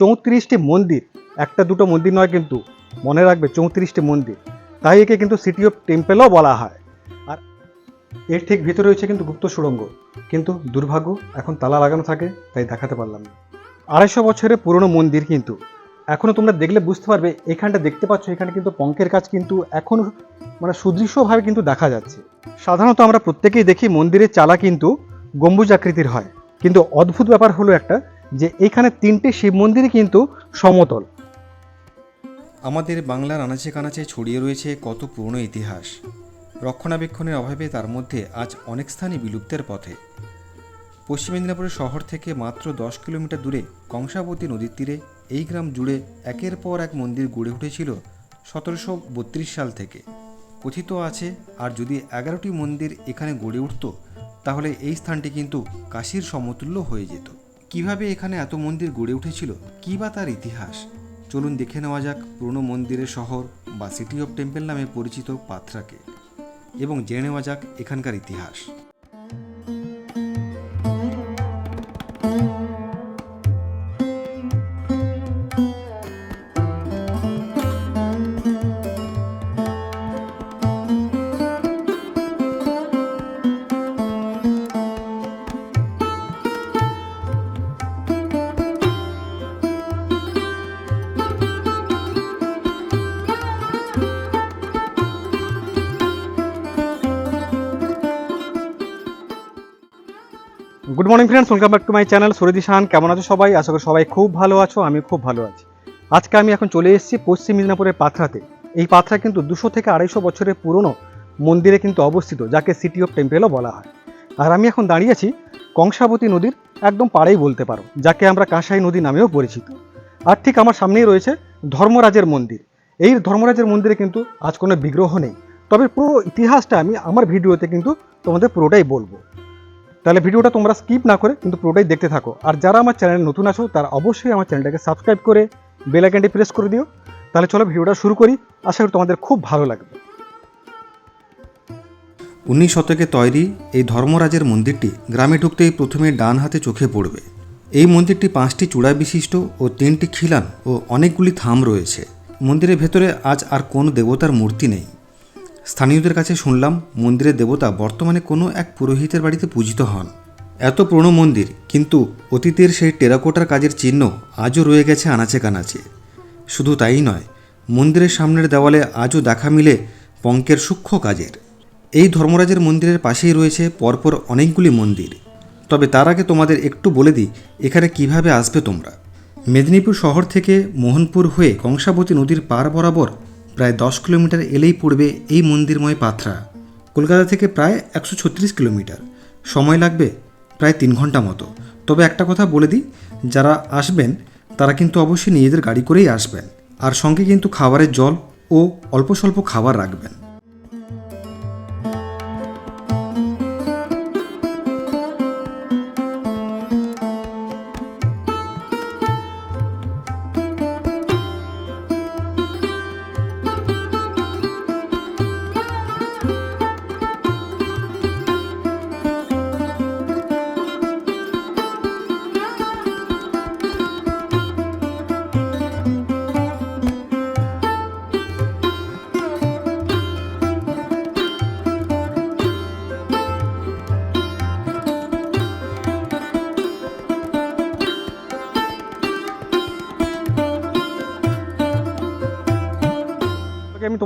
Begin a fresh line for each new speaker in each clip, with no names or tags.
চৌত্রিশটি মন্দির, একটা দুটো মন্দির নয় কিন্তু, মনে রাখবে চৌত্রিশটি মন্দির। তাই একে কিন্তু সিটি অফ টেম্পেলও বলা হয়। আর এর ঠিক ভিতরে রয়েছে কিন্তু গুপ্ত সুড়ঙ্গ। কিন্তু দুর্ভাগ্য, এখন তালা লাগানো থাকে, তাই দেখাতে পারলাম না। আড়াইশো বছরের পুরনো মন্দির কিন্তু। এখনও তোমরা দেখলে বুঝতে পারবে, এখানটা দেখতে পাচ্ছ, এখানে কিন্তু পঙ্কের কাজ কিন্তু এখনও মানে সুদৃশ্যভাবে কিন্তু দেখা যাচ্ছে। সাধারণত আমরা প্রত্যেকেই দেখি মন্দিরের চালা কিন্তু গম্বুজ আকৃতির হয়। কিন্তু অদ্ভুত ব্যাপার হলো একটা যে এখানে তিনটে শিব মন্দিরই কিন্তু সমতল।
আমাদের বাংলার আনাচে কানাচে ছড়িয়ে রয়েছে কত পুরনো ইতিহাস। রক্ষণাবেক্ষণের অভাবে তার মধ্যে আজ অনেক স্থানই বিলুপ্তের পথে। পশ্চিম মেদিনীপুরের শহর থেকে মাত্র দশ কিলোমিটার দূরে কংসাবতী নদীর তীরে এই গ্রাম জুড়ে একের পর এক মন্দির গড়ে উঠেছিল সতেরোশো বত্রিশ সাল থেকে। কথিত আছে, আর যদি এগারোটি মন্দির এখানে গড়ে উঠত, তাহলে এই স্থানটি কিন্তু কাশীর সমতুল্য হয়ে যেত। কীভাবে এখানে এত মন্দির গড়ে উঠেছিল? কী বা তার ইতিহাস? চলুন দেখে নেওয়া যাক পুরনো মন্দিরের শহর বা সিটি অফ টেম্পল নামে পরিচিত পাথরাকে এবং জেনে নেওয়া যাক এখানকার ইতিহাস।
Good morning friends welcome back to my channel Surji শাহান কেমন আছো সবাই? আশা করি সবাই খুব ভালো আছো আমি খুব ভালো আছি। আজকে আমি এখন চলে এসেছি পশ্চিম মিদনাপুরের পাথরাতে এই পাথরা কিন্তু দুশো থেকে আড়াইশো বছরের পুরনো মন্দিরে কিন্তু অবস্থিত, যাকে সিটি অফ টেম্পেলও বলা হয়। আর আমি এখন দাঁড়িয়ে আছি কংসাবতী নদীর একদম পাড়েই বলতে পারো, যাকে আমরা কাঁসাই নদী নামেও পরিচিত। আর ঠিক আমার সামনেই রয়েছে ধর্মরাজের মন্দির। এই ধর্মরাজের মন্দিরে কিন্তু আজ কোনো বিগ্রহ নেই। তবে পুরো ইতিহাসটা আমি আমার ভিডিওতে কিন্তু তোমাদের পুরোটাই বলব। তাহলে ভিডিওটা তোমরা স্কিপ না করে কিন্তু পুরোটাই দেখতে থাকো। আর যারা আমার চ্যানেলে নতুন আছো, তারা অবশ্যই আমার চ্যানেলটাকে সাবস্ক্রাইব করে বেল আইকনটি প্রেস করে দিও। তাহলে চলো ভিডিওটা শুরু করি। আশা করি তোমাদের খুব ভালো লাগবে।
উনিশ শতকে তৈরি এই ধর্মরাজের মন্দিরটি গ্রামে ঢুকতেই প্রথমে ডান হাতে চোখে পড়বে। এই মন্দিরটি পাঁচটি চূড়া বিশিষ্ট ও তিনটি খিলান ও অনেকগুলি থাম রয়েছে। মন্দিরের ভেতরে আজ আর কোনো দেবতার মূর্তি নেই। স্থানীয়দের কাছে শুনলাম, মন্দিরের দেবতা বর্তমানে কোনো এক পুরোহিতের বাড়িতে পূজিত হন। এত পুরনো মন্দির, কিন্তু অতীতের সেই টেরাকোটার কাজের চিহ্ন আজও রয়ে গেছে আনাচে কানাচে। শুধু তাই নয়, মন্দিরের সামনের দেওয়ালে আজও দেখা মিলে পঙ্কের সূক্ষ্ম কাজের। এই ধর্মরাজের মন্দিরের পাশেই রয়েছে পরপর অনেকগুলি মন্দির। তবে তার আগে তোমাদের একটু বলে দিই, এখানে কীভাবে আসবে তোমরা। মেদিনীপুর শহর থেকে মোহনপুর হয়ে কংসাবতী নদীর পার বরাবর প্রায় দশ কিলোমিটার এলেই পড়বে এই মন্দিরময় পাথরা কলকাতা থেকে প্রায় একশো ছত্রিশ কিলোমিটার। সময় লাগবে প্রায় তিন ঘণ্টা মতো। তবে একটা কথা বলে দিই, যারা আসবেন, তারা কিন্তু অবশ্যই নিজেদের গাড়ি করেই আসবেন। আর সঙ্গে কিন্তু খাবারের জল ও অল্প স্বল্প খাবার রাখবেন।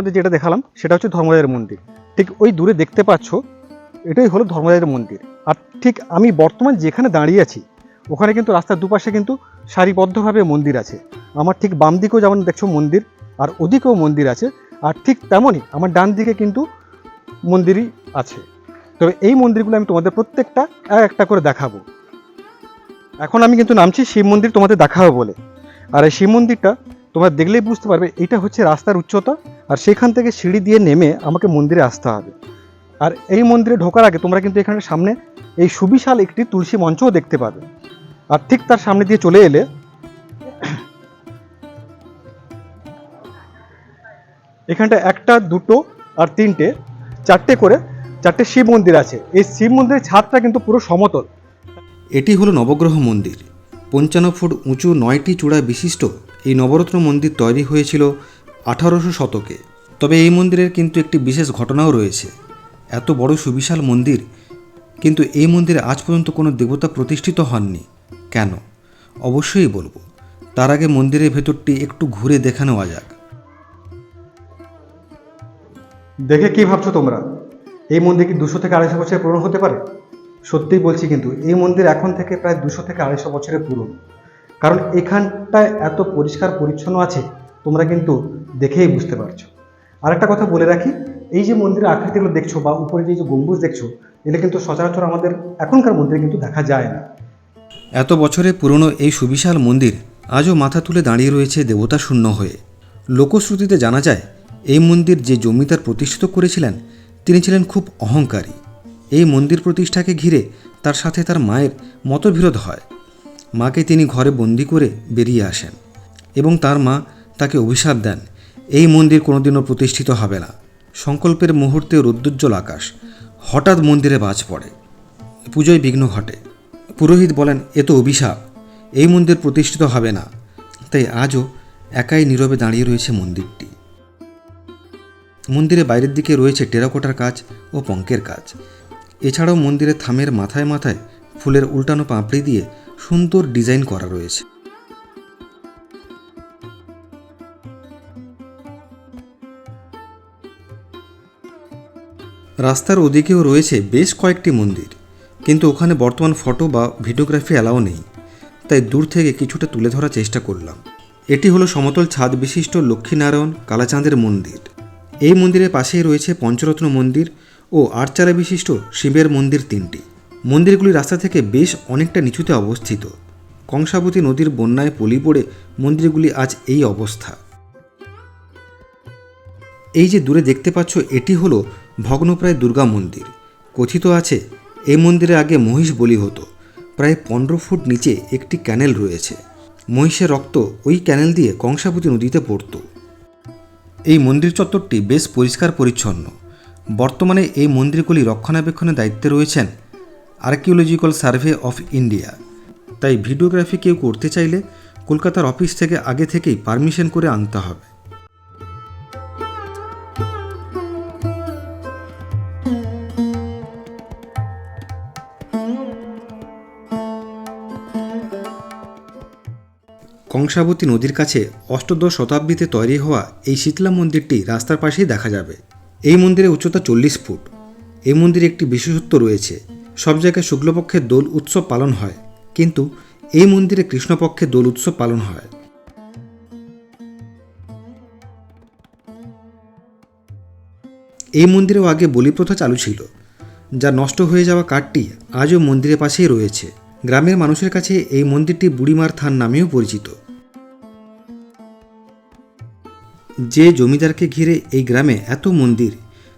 তোমাদের যেটা দেখালাম, সেটা হচ্ছে ধর্মরাজের মন্দির। ঠিক ওই দূরে দেখতে পাচ্ছ, এটাই হলো ধর্মরাজের মন্দির। আর ঠিক আমি বর্তমান যেখানে দাঁড়িয়ে আছি, ওখানে কিন্তু রাস্তার দুপাশে কিন্তু সারিবদ্ধভাবে মন্দির আছে। আমার ঠিক বাম দিকেও যেমন দেখছ মন্দির, আর ওদিকেও মন্দির আছে, আর ঠিক তেমনই আমার ডান দিকে কিন্তু মন্দিরই আছে। তবে এই মন্দিরগুলো আমি তোমাদের প্রত্যেকটা এক একটা করে দেখাবো। এখন আমি কিন্তু নামছি শিব মন্দির তোমাদের দেখাবো বলে। আর এই শিব মন্দিরটা তোমরা দেখলেই বুঝতে পারবে, এটা হচ্ছে রাস্তার উচ্চতা, আর সেখান থেকে সিঁড়ি দিয়ে নেমে আমাকে মন্দিরে আসতে হবে। আর এই মন্দিরে ঢোকার আগে তোমরা কিন্তু এখানে সামনে এই সুবিশাল একটি তুলসী মঞ্চও দেখতে পাবে। আর ঠিক তার সামনে দিয়ে চলে এলে এখানটা একটা, দুটো, আর তিনটে, চারটে করে, চারটে শিব মন্দির আছে। এই শিব মন্দিরের ছাদটা কিন্তু পুরো সমতল।
এটি হলো নবগ্রহ মন্দির। পঞ্চান্ন ফুট উঁচু নয়টি চূড়া বিশিষ্ট এই নবরত্ন মন্দির তৈরি হয়েছিল আঠারোশো শতকে। তবে এই মন্দিরের কিন্তু একটি বিশেষ ঘটনাও রয়েছে। এত বড় সুবিশাল মন্দির, কিন্তু এই মন্দিরে আজ পর্যন্ত কোনো দেবতা প্রতিষ্ঠিত হননি। কেন? অবশ্যই বলব, তার আগে মন্দিরের ভেতরটি একটু ঘুরে দেখে নেওয়া যাক।
দেখে কি ভাবছ তোমরা? এই মন্দির কি দুশো থেকে আড়াইশো বছরের পুরনো হতে পারে? সত্যিই বলছি কিন্তু, এই মন্দির এখন থেকে প্রায় দুশো থেকে আড়াইশো বছরের পুরনো। কারণ এখানটায় এত পরিষ্কার পরিচ্ছন্ন আছে, তোমরা কিন্তু দেখেই বুঝতে পারছ। আরেকটা কথা বলে রাখি, এই যে মন্দিরের আকৃতিগুলো দেখছ বা উপরে যে যে গম্বুজ দেখছ, এটা কিন্তু সচরাচর আমাদের এখনকার মন্দিরে কিন্তু দেখা যায় না।
এত বছরে পুরনো এই সুবিশাল মন্দির আজও মাথা তুলে দাঁড়িয়ে রয়েছে দেবতা শূন্য হয়ে। লোকশ্রুতিতে জানা যায়, এই মন্দির যে জমিদার প্রতিষ্ঠিত করেছিলেন, তিনি ছিলেন খুব অহংকারী। এই মন্দির প্রতিষ্ঠাকে ঘিরে তার সাথে তার মায়ের মতবিরোধ হয়। মাকে তিনি ঘরে বন্দি করে বেরিয়ে আসেন এবং তার মা তাকে অভিশাপ দেন, এই মন্দির কোনোদিনও প্রতিষ্ঠিত হবে না। সংকল্পের মুহূর্তে রৌদ্রোজ্জ্বল আকাশ, হঠাৎ মন্দিরে বাজ পড়ে। পুজোয় বিঘ্ন ঘটে। পুরোহিত বলেন, এ তো অভিশাপ। এই মন্দির প্রতিষ্ঠিত হবে না। তাই আজও একাই নীরবে দাঁড়িয়ে রয়েছে মন্দিরটি। মন্দিরে বাইরের দিকে রয়েছে টেরাকোটার কাজ ও পঙ্কের কাজ। এছাড়াও মন্দিরের থামের মাথায় মাথায় ফুলের উল্টানো পাপড়ি দিয়ে সুন্দর ডিজাইন করা রয়েছে। রাস্তার ওদিকেও রয়েছে বেশ কয়েকটি মন্দির, কিন্তু ওখানে বর্তমান ফটো বা ভিডিওগ্রাফি অ্যালাও নেই, তাই দূর থেকে কিছুটা তুলে ধরার চেষ্টা করলাম। এটি হলো সমতল ছাদ বিশিষ্ট লক্ষ্মীনারায়ণ কালাচাঁদের মন্দির। এই মন্দিরের পাশেই রয়েছে পঞ্চরত্ন মন্দির ও আটচালা বিশিষ্ট শিবের মন্দির তিনটি। মন্দিরগুলি রাস্তা থেকে বেশ অনেকটা নিচুতে অবস্থিত। কংসাবতী নদীর বন্যায় পলি পড়ে মন্দিরগুলি আজ এই অবস্থা। এই যে দূরে দেখতে পাচ্ছ, এটি হলো ভগ্নপ্রায় দুর্গা মন্দির। কথিত আছে, এই মন্দিরে আগে মহিষ বলি হতো। প্রায় পনেরো ফুট নিচে একটি ক্যানেল রয়েছে। মহিষের রক্ত ওই ক্যানেল দিয়ে কংসাবতী নদীতে পড়ত। এই মন্দির চত্বরটি বেশ পরিষ্কার পরিচ্ছন্ন বর্তমানে এই মন্দিরগুলি রক্ষণাবেক্ষণের দায়িত্বে রয়েছেন আর্কিওলজিক্যাল সার্ভে অফ ইন্ডিয়া। তাই ভিডিওগ্রাফি কেউ করতে চাইলে কলকাতার অফিস থেকে আগে থেকেই পারমিশন করে আনতে হবে। কংসাবতী নদীর কাছে অষ্টদশ শতাব্দীতে তৈরি হওয়া এই শীতলা মন্দিরটি রাস্তার পাশেই দেখা যাবে। এই মন্দিরের উচ্চতা চল্লিশ ফুট। এই মন্দিরে একটি বিশেষত্ব রয়েছে। সব জায়গায় শুক্লপক্ষের দোল উৎসব পালন হয়, কিন্তু এই মন্দিরে কৃষ্ণপক্ষে দোল উৎসব পালন হয়। এই মন্দিরেও আগে বলি প্রথা চালু ছিল। যা নষ্ট হয়ে যাওয়া কাঠটি আজও মন্দিরের পাশেই রয়েছে। গ্রামের মানুষের কাছে এই মন্দিরটি বুড়িমার থান নামেও পরিচিত। যে জমিদারকে ঘিরে এই গ্রামে এত মন্দির,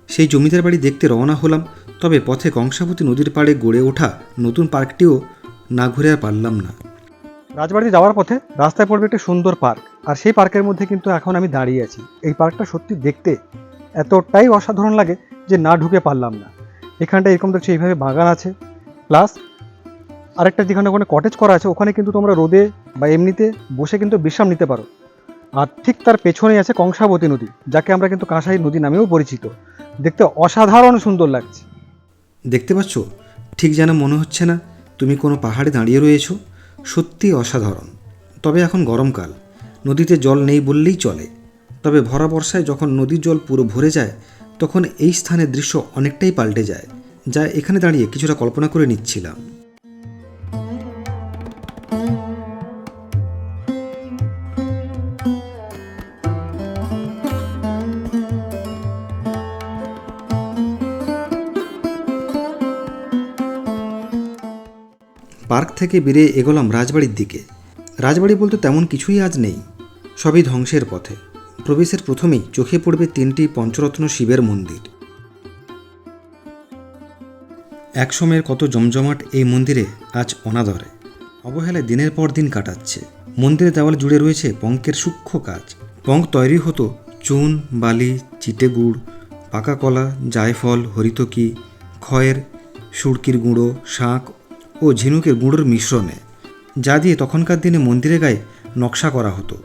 সেই জমিদার বাড়ি দেখতে রওনা হলাম তবে পথে কংসাবতী নদীর পাড়ে গড়ে ওঠা নতুন পার্কটিও না ঘুরে আর পারলাম না।
রাজবাড়িতে যাওয়ার পথে রাস্তায় পড়বে একটা সুন্দর পার্ক, আর সেই পার্কের মধ্যে কিন্তু এখন আমি দাঁড়িয়ে আছি। এই পার্কটা সত্যি দেখতে এতটাই অসাধারণ লাগে যে না ঢুকে পারলাম না। এখানটা এরকম দেখছি এইভাবে বাগান আছে, প্লাস আরেকটা যেখানে ওখানে কটেজ করা আছে, ওখানে কিন্তু তোমরা রোদে বা এমনিতে বসে কিন্তু বিশ্রাম নিতে পারো। আর ঠিক তার পেছনেই আছে কংসাবতী নদী, যাকে আমরা কিন্তু কাঁসাই নদী নামেও পরিচিত। দেখতে অসাধারণ সুন্দর লাগছে।
দেখতে পাচ্ছ? ঠিক যেন মনে হচ্ছে না তুমি কোনো পাহাড়ে দাঁড়িয়ে রয়েছ। সত্যি অসাধারণ। তবে এখন গরমকাল। নদীতে জল নেই বললেই চলে। তবে ভরা বর্ষায় যখন নদীর জল পুরো ভরে যায়, তখন এই স্থানের দৃশ্য অনেকটাই পাল্টে যায়, যা এখানে দাঁড়িয়ে কিছুটা কল্পনা করে নিচ্ছিলাম। পার্ক থেকে বেরিয়ে এগোলাম রাজবাড়ির দিকে। রাজবাড়ি বলতে তেমন কিছুই আজ নেই। সবই ধ্বংসের পথে। প্রবেশের প্রথমেই চোখে পড়বে তিনটি পঞ্চরত্ন শিবের মন্দির। একসময়ের কত জমজমাট এই মন্দিরে আজ অনাদরে। অবহেলায় দিনের পর দিন কাটাচ্ছে। মন্দিরের দেওয়াল জুড়ে রয়েছে পঙ্কের সূক্ষ্ম কাজ। পঙ্ক তৈরি হতো চুন, বালি, চিটে গুড়, পাকা কলা, জায়ফল, হরিতকি, খয়ের, সুরকির গুঁড়ো, শাঁখ ও ঝিনুকের গুঁড়োর মিশ্রণে, যা দিয়ে তখনকার দিনে মন্দিরের গায়ে নকশা করা হতো।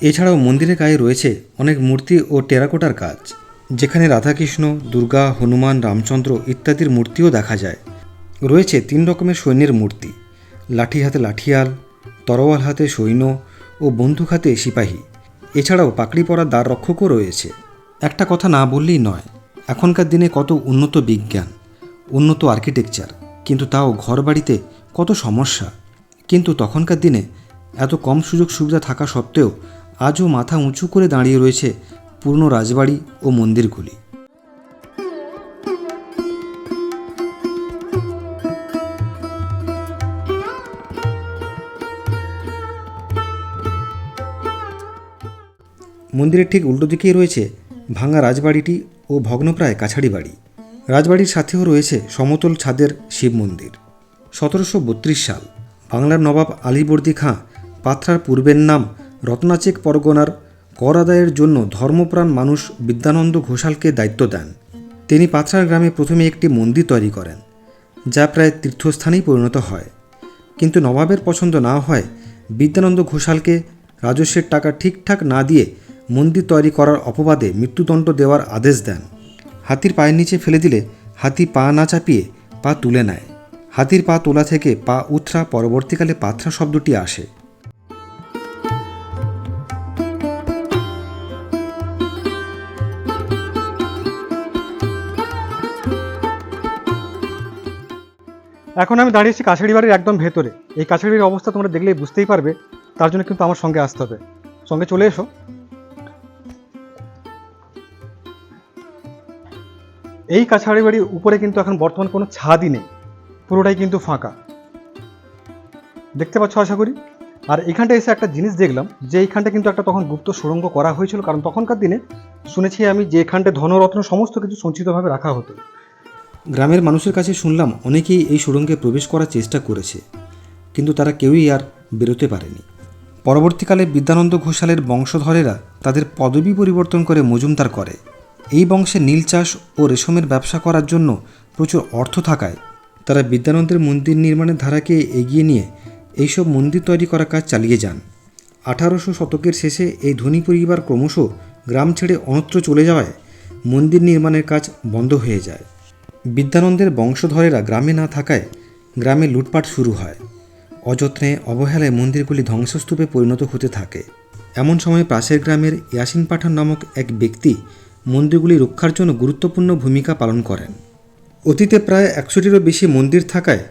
এছাড়াও মন্দিরের গায়ে রয়েছে অনেক মূর্তি ও টেরাকোটার কাজ, যেখানে রাধাকৃষ্ণ, দুর্গা, হনুমান, রামচন্দ্র ইত্যাদির মূর্তিও দেখা যায়। রয়েছে তিন রকমের সৈন্যের মূর্তি, লাঠি হাতে লাঠিয়াল, তরোয়াল হাতে সৈন্য ও বন্দুক হাতে সিপাহী। এছাড়াও পাকড়ি পরা দ্বার রক্ষকও রয়েছে। একটা কথা না বললেই নয়, এখনকার দিনে কত উন্নত বিজ্ঞান, উন্নত আর্কিটেকচার। কিন্তু তাও ঘর বাড়িতে কত সমস্যা। কিন্তু তখনকার দিনে এত কম সুযোগ সুবিধা থাকা সত্ত্বেও আজও মাথা উঁচু করে দাঁড়িয়ে রয়েছে পুরনো রাজবাড়ি ও মন্দিরগুলি। মন্দিরের ঠিক উল্টো দিকেই রয়েছে ভাঙা রাজবাড়িটি ও ভগ্নপ্রায় কাছাড়ি বাড়ি। রাজবাড়ির সাথেও রয়েছে সমতল ছাদের শিব মন্দির। সতেরোশো বত্রিশ সাল বাংলার নবাব আলীবর্দী খাঁ পাথরার পূর্বের নাম রত্নাচেক পরগনার কর আদায়ের জন্য ধর্মপ্রাণ মানুষ বিদ্যানন্দ ঘোষালকে দায়িত্ব দেন। তিনি পাথরার গ্রামে প্রথমে একটি মন্দির তৈরি করেন, যা প্রায় তীর্থস্থানেই পরিণত হয়। কিন্তু নবাবের পছন্দ না হয়, বিদ্যানন্দ ঘোষালকে রাজস্বের টাকা ঠিকঠাক না দিয়ে মন্দির তৈরি করার অপবাদে মৃত্যুদণ্ড দেওয়ার আদেশ দেন। হাতির পায়ের নিচে ফেলে দিলে হাতি পা না চাপিয়ে পা তুলে নেয়। হাতির পা তোলা থেকে পা উথরা পরবর্তীকালে পাথরা শব্দটি আসে।
এখন আমি দাঁড়িয়েছি কাছাড়ি বাড়ির একদম ভেতরে। এই কাছাড়ি বাড়ির অবস্থা তোমরা দেখলেই বুঝতেই পারবে, তার জন্য কিন্তু আমার সঙ্গে আসতে হবে। সঙ্গে চলে এসো। এই কাছাড়ি বাড়ির উপরে কিন্তু এখন বর্তমান কোনো ছাদই নেই। পুরোটাই কিন্তু ফাঁকা। দেখতে পাচ্ছ আশা করি? আর এখানটা এসে একটা জিনিস দেখলাম, যে এইখানটা কিন্তু একটা তখন গুপ্ত সুড়ঙ্গ করা হয়েছিল, কারণ তখনকার দিনে শুনেছি আমি যে এখানটা ধনরত্ন সমস্ত কিছু সঞ্চিতভাবে রাখা হতো।
গ্রামের মানুষের কাছে শুনলাম, অনেকেই এই সুড়ঙ্গে প্রবেশ করার চেষ্টা করেছে, কিন্তু তারা কেউই আর বেরোতে পারেনি। পরবর্তীকালে বিদ্যানন্দ ঘোষালের বংশধরেরা তাদের পদবি পরিবর্তন করে মজুমদার করে। এই বংশে নীল চাষ ও রেশমের ব্যবসা করার জন্য প্রচুর অর্থ থাকায় তারা বিদ্যানন্দের মন্দির নির্মাণের ধারাকে এগিয়ে নিয়ে এইসব মন্দির তৈরি করার কাজ চালিয়ে যান। আঠারোশো শতকের শেষে এই ধনী পরিবার ক্রমশ গ্রাম ছেড়ে অন্যত্র চলে যাওয়ায় মন্দির নির্মাণের কাজ বন্ধ হয়ে যায়। বিদ্যানন্দের বংশধরেরা গ্রামে না থাকায় গ্রামে লুটপাট শুরু হয়। অযত্নে অবহেলায় মন্দিরগুলি ধ্বংসস্তূপে পরিণত হতে থাকে। এমন সময় পাশের গ্রামের ইয়াসিন পাঠান নামক এক ব্যক্তি মন্দিরগুলি রক্ষার জন্য গুরুত্বপূর্ণ ভূমিকা পালন করেন। অতীতে প্রায় একশোটিরও বেশি মন্দির থাকায়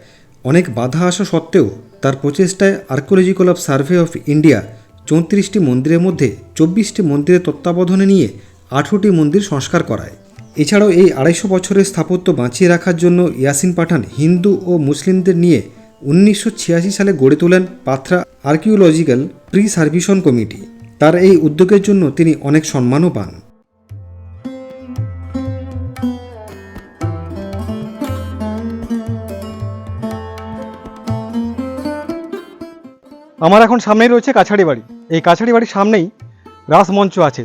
অনেক বাধা আসা সত্ত্বেও তার প্রচেষ্টায় Archaeological of Survey of India চৌত্রিশটি মন্দিরের মধ্যে চব্বিশটি মন্দিরের তত্ত্বাবধানে নিয়ে আঠেরোটি মন্দির সংস্কার করায়। এছাড়াও এই আড়াইশো বছরের স্থাপত্য বাঁচিয়ে রাখার জন্য ইয়াসিন পাঠান হিন্দু ও মুসলিমদের নিয়ে উনিশশো ছিয়াশি সালে গড়ে তোলেন পাথরা আর্কিওলজিক্যাল প্রিসার্ভিশন কমিটি। তার এই উদ্যোগের জন্য তিনি অনেক সম্মানও পান।
আমার এখন সামনেই রয়েছে কাছাড়ি বাড়ি। এই কাছাড়ি বাড়ির সামনেই রাসমঞ্চ আছে।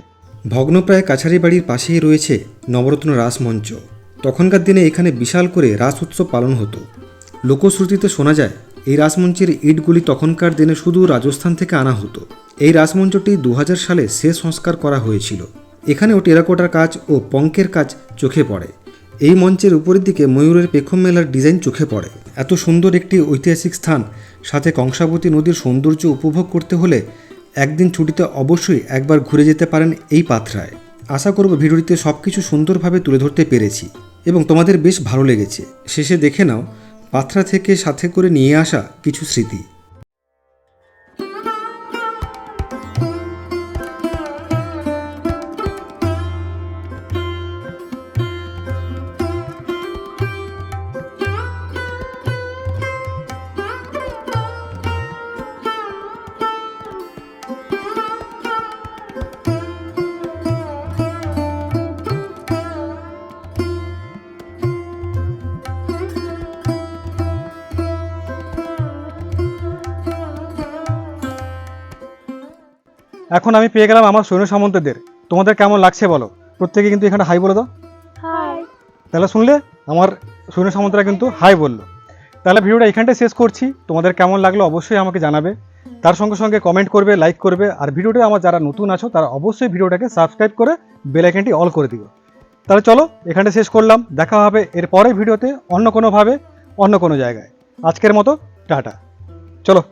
ভগ্নপ্রায় কাছারি বাড়ির পাশেই রয়েছে নবরত্ন রাসমঞ্চ তখনকার দিনে এখানে বিশাল করে রাস উৎসব পালন হতো। লোকশ্রুতিতে শোনা যায়, এই রাসমঞ্চের ইটগুলি তখনকার দিনে শুধু রাজস্থান থেকে আনা হতো। এই রাসমঞ্চটি দু হাজার সালে শেষ সংস্কার করা হয়েছিল। এখানেও টেরাকোটার কাজ ও পঙ্কের কাজ চোখে পড়ে। এই মঞ্চের উপরের দিকে ময়ূরের পেখম মেলার ডিজাইন চোখে পড়ে। এত সুন্দর একটি ঐতিহাসিক স্থান সাথে কংসাবতী নদীর সৌন্দর্য উপভোগ করতে হলে একদিন ছুটিতে অবশ্যই একবার ঘুরে যেতে পারেন এই পাথরায় আশা করব ভিডিওটিতে সব কিছু সুন্দরভাবে তুলে ধরতে পেরেছি এবং তোমাদের বেশ ভালো লেগেছে। শেষে দেখে নাও পাথরা থেকে সাথে করে নিয়ে আসা কিছু স্মৃতি।
এখন আমি পেয়ে গেলাম আমার সৈন্য সামন্তদের। তোমাদের কেমন লাগছে বলো? প্রত্যেকে কিন্তু এখানে হাই বলে দাও। তাহলে শুনলে আমার সৈন্য সামন্তরা কিন্তু হাই বলল। তাহলে ভিডিওটা এখানটায় শেষ করছি। তোমাদের কেমন লাগল অবশ্যই আমাকে জানাবে। তার সঙ্গে সঙ্গে কমেন্ট করবে লাইক করবে। আর ভিডিওটা আমার যারা নতুন আছো তারা অবশ্যই ভিডিওটাকে সাবস্ক্রাইব করে বেল আইকনটি অল করে দিও। তাহলে চলো এখানটা শেষ করলাম। দেখা হবে এর পরের ভিডিওতে অন্য কোনোভাবে অন্য কোনো জায়গায়। আজকের মতো টাটা। চলো।